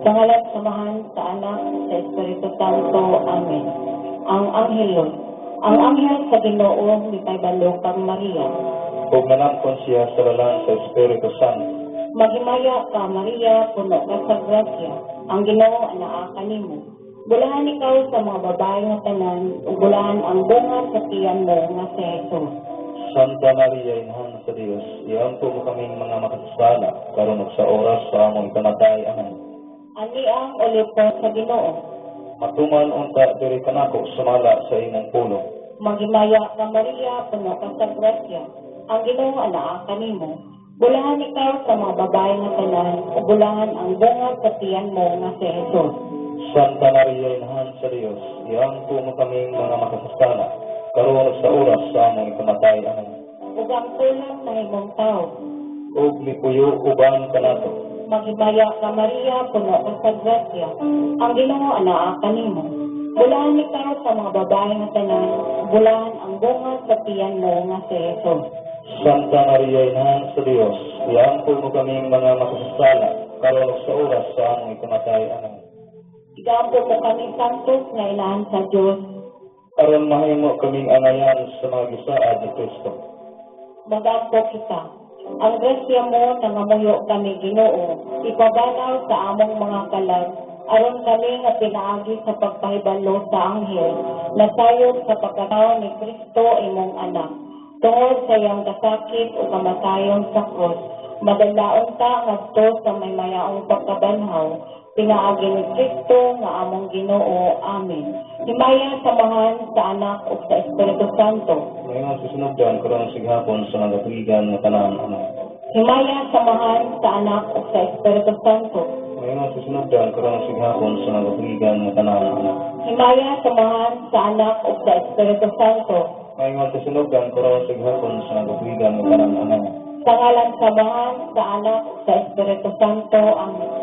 Sa ngalan samahan sa anak sa Espiritu Santo. Amen. Ang Anghelo. Ang anghel sa Ginoo ni Paibalo kang Maria. Ug nanamkon siya sa lalan sa Espiritu Santo. Maghimaya ka Maria, puno ka sa grasya. Ang Ginoo anaa kanimo. Bulahan ikaw sa mga babae nga tanan, ug bulahan ang bunga sa tiyan mo nga si Jesus. Santa Maria, Inahan sa Dios, iampo mo kaming mga makasasala, karon sa oras sa among kamatay. Amen. Ani ang ulipo sa Ginoo. Matuman unta diri kanako sumala sa imong pulong. Maghimaya ka Maria, puno ka sa grasya. Ang Ginoo anaa kanimo. Bulahan ikaw sa mga babae nga tanan, ug bulahan ang bunga sa tiyan mo nga si Jesus. Santa Maria, Inahan sa Dios, iampo mo kaming mga makasasala, karon ug sa oras sa among kamatay. Amen. Ug ang pulang na imong tao. Ug lipuyo uban kanato. Maghimaya ka Maria, puno ka sa grasya. Ang Ginoo anaa kanimo. Bulahan ikaw sa mga babae nga tanan, bulahan ang bunga sa tiyan mo nga si Jesus. Santa Maria, Inahan sa Dios, iampo mo kaming mga makasasala, karon sa oras sa among kamatay. Amen. Igampo mo kami santos nga inahan sa Diyos. aron mahimo kaming angayan sa mga gisaad ni Kristo. Magampo kita. Ang grasya mo nangamuyo kami Ginoo, ipabanaw sa among mga kalag, aron kami nga pinaagi sa pagpahibalo sa anghel, nasayod sa pagkatao ni Kristo imong anak. Tungod sa iyang kasakit o kamatayon sa krus, madalaon ka ngadto sa may mayaong pagkabanhaw, pinaagi ni Kristo nga among Ginoo. Amen. Himaya samahan sa anak o sa Espiritu Santo. Ngayon susunugdan karon sa gihapon sa nagatuigan nga tanan ano. Himaya samahan sa anak o sa Espiritu Santo. Ngayon susunugdan karon sa gihapon sa nagatuigan nga tanan ano. Himaya samahan sa anak o sa Espiritu Santo. Ngayon susunugdan karon sa gihapon sa nagatuigan nga tanan ano. Sa ngalan samahan sa anak sa Espiritu Santo. Amen.